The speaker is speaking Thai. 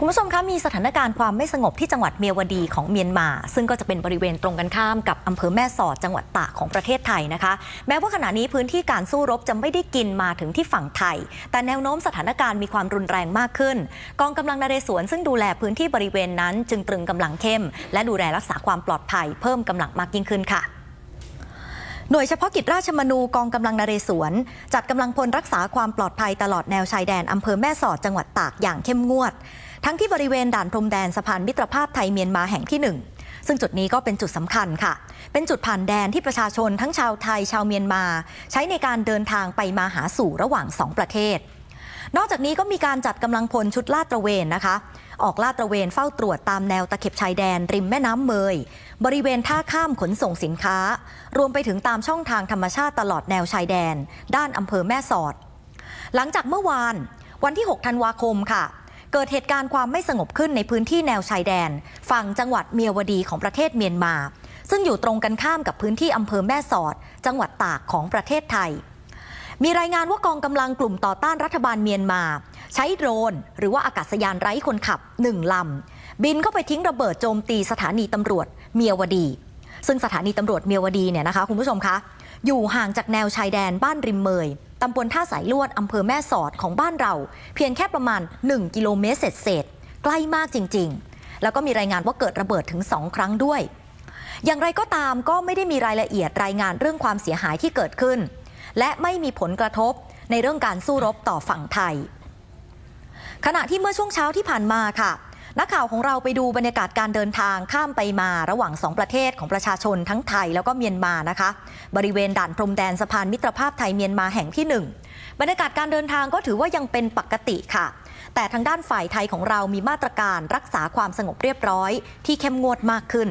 คุณผู้ชมคะมีสถานการณ์ความไม่สงบที่จังหวัดเมียวดีของเมียนมา ซึ่งก็จะเป็นบริเวณตรงกันข้ามกับอำเภอแม่สอดจังหวัดตากของประเทศไทยนะคะ แม้ว่าขณะนี้พื้นที่การสู้รบจะไม่ได้กินมาถึงที่ฝั่งไทย แต่แนวโน้มสถานการณ์มีความรุนแรงมากขึ้น กองกำลังนเรศวรซึ่งดูแลพื้นที่บริเวณนั้น จึงตรึงกำลังเข้ม และดูแลรักษาความปลอดภัย เพิ่มกำลังมากยิ่งขึ้นค่ะ หน่วยเฉพาะกิจราชมนูกองกำลังนเรศวร จัดกำลังพลรักษาความปลอดภัยตลอดแนวชายแดนอำเภอแม่สอดจังหวัดตากอย่างเข้มงวด ทั้งที่บริเวณด่านพรมแดนสะพานมิตรภาพไทยเมียนมาแห่งที่หนึ่งซึ่งจุดนี้ก็เป็นจุดสำคัญค่ะ เป็นจุดผ่านแดนที่ประชาชนทั้งชาวไทยชาวเมียนมา ใช้ในการเดินทางไปมาหาสู่ระหว่างสองประเทศ นอกจากนี้ก็มีการจัดกำลังพลชุดลาดตระเวนนะคะ ออกลาดตระเวนเฝ้าตรวจตามแนวตะเข็บชายแดนริมแม่น้ำเมย บริเวณท่าข้ามขนส่งสินค้า รวมไปถึงตามช่องทางธรรมชาติตลอดแนวชายแดน ด้านอำเภอแม่สอด หลังจากเมื่อวานวันที่ 6 ธันวาคมค่ะ เกิดเหตุการณ์ความไม่สงบขึ้นในพื้นที่แนวชายแดน ฝั่งจังหวัดเมียวดีของประเทศเมียนมา ซึ่งอยู่ตรงกันข้ามกับพื้นที่อำเภอแม่สอด จังหวัดตากของประเทศไทย มีรายงานว่ากองกำลังกลุ่มต่อต้านรัฐบาลเมียนมา ใช้โดรน หรือว่าอากาศยานไร้คนขับหนึ่งลำ บินเข้าไปทิ้งระเบิดโจมตีสถานีตำรวจเมียวดี ซึ่งสถานีตำรวจเมียวดีเนี่ยนะคะคุณผู้ชมคะ อยู่ห่างจากแนวชายแดนบ้านริมเมยตำบลท่าสายลวดอำเภอแม่สอดของบ้านเรา เพียงแค่ประมาณ 1 กิโลเมตรเศษๆใกล้มากจริง ๆ แล้วก็มีรายงานว่าเกิดระเบิดถึง 2 ครั้งด้วย อย่างไรก็ตามก็ไม่ได้มีรายละเอียดรายงานเรื่องความเสียหายที่เกิดขึ้น และไม่มีผลกระทบในเรื่องการสู้รบต่อฝั่งไทย ขณะที่เมื่อช่วงเช้าที่ผ่านมาค่ะ นักข่าวของเราไปดูบรรยากาศการเดินทางข้ามไปมาระหว่างสองประเทศของประชาชนทั้งไทยแล้วก็เมียนมานะคะ บริเวณด่านพรมแดนสะพานมิตรภาพไทยเมียนมาแห่งที่หนึ่งบรรยากาศการเดินทางก็ถือว่ายังเป็นปกติค่ะ แต่ทางด้านฝ่ายไทยของเรามีมาตรการรักษาความสงบเรียบร้อย ที่เข้มงวดมากขึ้น